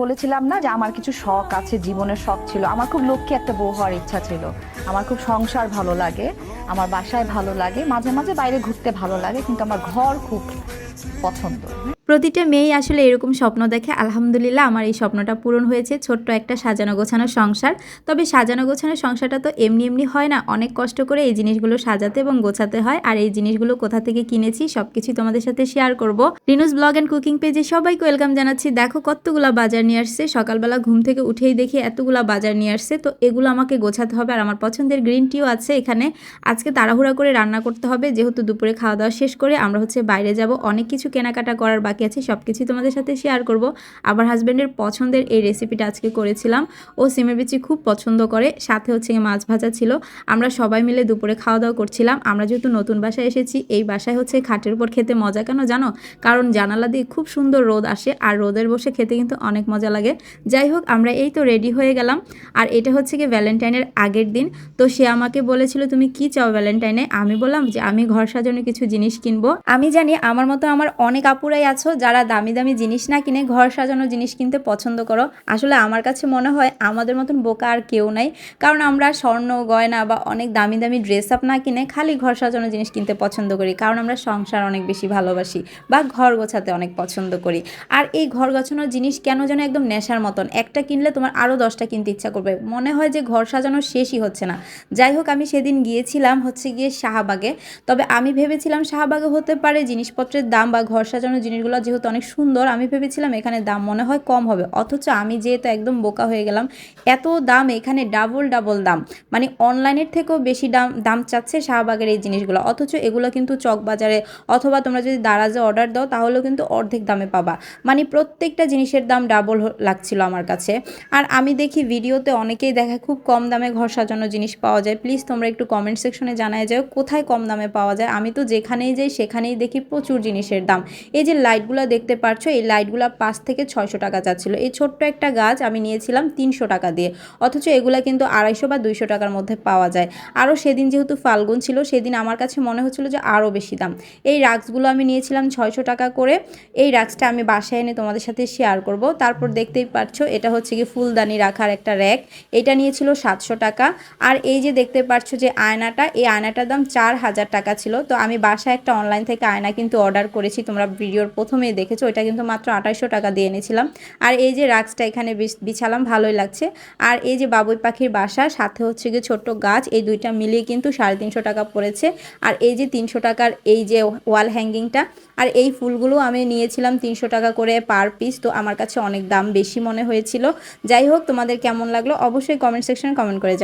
বলেছিলাম না যে আমার কিছু শখ আছে, জীবনের শখ ছিল। আমার খুব লক্ষ্যে একটা বউ হওয়ার ইচ্ছা ছিল। আমার খুব সংসার ভালো লাগে, আমার বাসায় ভালো লাগে, মাঝে মাঝে বাইরে ঘুরতে ভালো লাগে, কিন্তু আমার ঘর খুব পছন্দ। প্রতিটা মেয়েই আসলে এরকম স্বপ্ন দেখে, আলহামদুলিল্লাহ আমার এই স্বপ্নটা পূরণ হয়েছে, ছোট্ট একটা সাজানো গোছানো সংসার। তবে সাজানো গোছানো সংসারটা তো এমনি এমনি হয় না, অনেক কষ্ট করে এই জিনিসগুলো সাজাতে এবং গোছাতে হয়। আর এই জিনিসগুলো কোথা থেকে কিনেছি সব কিছু তোমাদের সাথে শেয়ার করব। রিনুস ব্লগ অ্যান্ড কুকিং পেজে সবাইকে ওয়েলকাম জানাচ্ছি। দেখো কতগুলা বাজার নিয়ে আসছে। সকালবেলা ঘুম থেকে উঠেই দেখি এতগুলা বাজার নিয়ে আসছে। তো এগুলো আমাকে গোছাতে হবে আর আমার পছন্দের গ্রিন টিও আছে এখানে। আজকে তাড়াহুড়া করে রান্না করতে হবে, যেহেতু দুপুরে খাওয়া দাওয়া শেষ করে আমরা হচ্ছে বাইরে যাব। অনেক কিছু কেনাকাটা করার বাকি আছে সব কিছুই তোমাদের সাথে শেয়ার করব। আবার হাজব্যান্ডের পছন্দের এই রেসিপিটা আজকে করেছিলাম। ও সিমের বিচি খুব পছন্দ করে, সাথে হচ্ছে মাছ ভাজা ছিল। আমরা সবাই মিলে দুপুরে খাওয়া দাওয়া করছিলাম। আমরা যেহেতু নতুন বাসায় এসেছি, এই বাসায় হচ্ছে খাটের উপর খেতে মজা কেন জানো? কারণ জানালা দিয়ে খুব সুন্দর রোদ আসে, আর রোদের বসে খেতে কিন্তু অনেক মজা লাগে। যাই হোক, আমরা এই তো রেডি হয়ে গেলাম। আর এটা হচ্ছে কি ভ্যালেন্টাইনের আগের দিন। তো সে আমাকে বলেছিল, তুমি কি চাও ভ্যালেন্টাইনে আমি বললাম যে, আমি ঘর সাজানোর কিছু জিনিস কিনবো। আমি জানি আমার মতো আমার অনেক আপুরাই আছো যারা দামি দামি জিনিস না কিনে ঘর সাজানোর জিনিস কিনতে পছন্দ করো। আসলে আমার কাছে মনে হয় আমাদের মতন বোকা আর কেউ নাই। কারণ আমরা স্বর্ণ, গয়না বা অনেক দামি দামি ড্রেস আপ না কিনে খালি ঘর সাজানোর জিনিস কিনতে পছন্দ করি। কারণ আমরা সংসার অনেক বেশি ভালোবাসি বা ঘর গোছাতে অনেক পছন্দ করি। আর এই ঘর গোছানোর জিনিস কেন যেন একদম নেশার মতন? একটা কিনলে তোমার আরও দশটা কিনতে ইচ্ছা করবে। মনে হয় যে ঘর সাজানো শেষই হচ্ছে না। যাই হোক, আমি সেদিন গিয়েছিলাম হচ্ছে গিয়ে শাহবাগে। তবে আমি ভেবেছিলাম শাহবাগে হতে পারে জিনিসপত্রের দাম বা ঘর সাজানোর জিনিসগুলো যেহেতু অনেক সুন্দর, আমি ভেবেছিলাম এখানে দাম মনে হয় কম হবে। অথচ আমি যেহেতু একদম বোকা হয়ে গেলাম, এত দাম এখানে ডাবল ডাবল দাম। মানে অনলাইনের থেকেও বেশি দাম দাম চাচ্ছে শাহবাগের এই জিনিসগুলো। অথচ এগুলো কিন্তু চক বাজারে অথবা তোমরা যদি দারাজে অর্ডার দাও, তাহলেও কিন্তু অর্ধেক দামে পাবা। মানে প্রত্যেকটা জিনিসের দাম ডাবল লাগছিল আমার কাছে। আর আমি দেখি ভিডিওতে অনেকেই দেখায় খুব কম দামে ঘর সাজানো জিনিস পাওয়া যায়। প্লিজ তোমরা একটু কমেন্ট সেকশনে জানায় যাও, কোথায় কম দামে পাওয়া যায়। আমি তো যেখানেই যাই, সেখানেই দেখি প্রচুর জিনিসের দাম। এই যে লাইটগুলো দেখতে পাচ্ছ এই লাইটগুলো পাঁচ থেকে ছয়শো টাকা যাচ্ছিল। এই ছোট্ট একটা গাছ আমি নিয়েছিলাম তিনশো টাকা দিয়ে, অথচ এগুলো কিন্তু আড়াইশো বা দুইশো টাকার মধ্যে পাওয়া যায়। আরও সেদিন যেহেতু ফাল্গুন ছিল, সেদিন আমার কাছে মনে হচ্ছিল যে আরও বেশি দাম। এই রাক্সগুলো আমি নিয়েছিলাম ছয়শো টাকা করে, এই রাক্সটা আমি বাসায় এনে তোমাদের সাথে শেয়ার করব। তারপর দেখতেই পাচ্ছ এটা হচ্ছে কি ফুলদানি রাখার একটা র্যাক, এটা নিয়েছিল সাতশো টাকা। আর এই যে দেখতে পাচ্ছ যে আয়নাটা, এই আয়নাটার দাম চার হাজার টাকা ছিল। তো আমি বাসায় একটা অনলাইন থেকে আয়না কিন্তু অর্ডার করেছি তোমরা ভিডিওর প্রথমেই দেখেছ এটা কিন্তু মাত্র আঠাইশো টাকা দিয়ে এনেছিলাম। আর এই যে রাক্সটা এখানে বিছ- বিছালাম, ভালোই লাগছে। আর এই যে বাবুই পাখির বাসা, সাথে হচ্ছে গিয়ে ছোট্ট গাছ, এই দুইটা মিলিয়ে কিন্তু সাড়ে তিনশো টাকা পড়েছে। আর এই যে তিনশো টাকার এই যে ওয়াল হ্যাঙ্গিংটা, আর এই ফুলগুলো আমি নিয়েছিলাম তিনশো টাকা করে পার পিস, তো আমার কাছে অনেক দাম বেশি মনে হয়েছিল। যাই হোক, তোমাদের কেমন লাগল অবশ্যই কমেন্ট সেকশনে কমেন্ট করে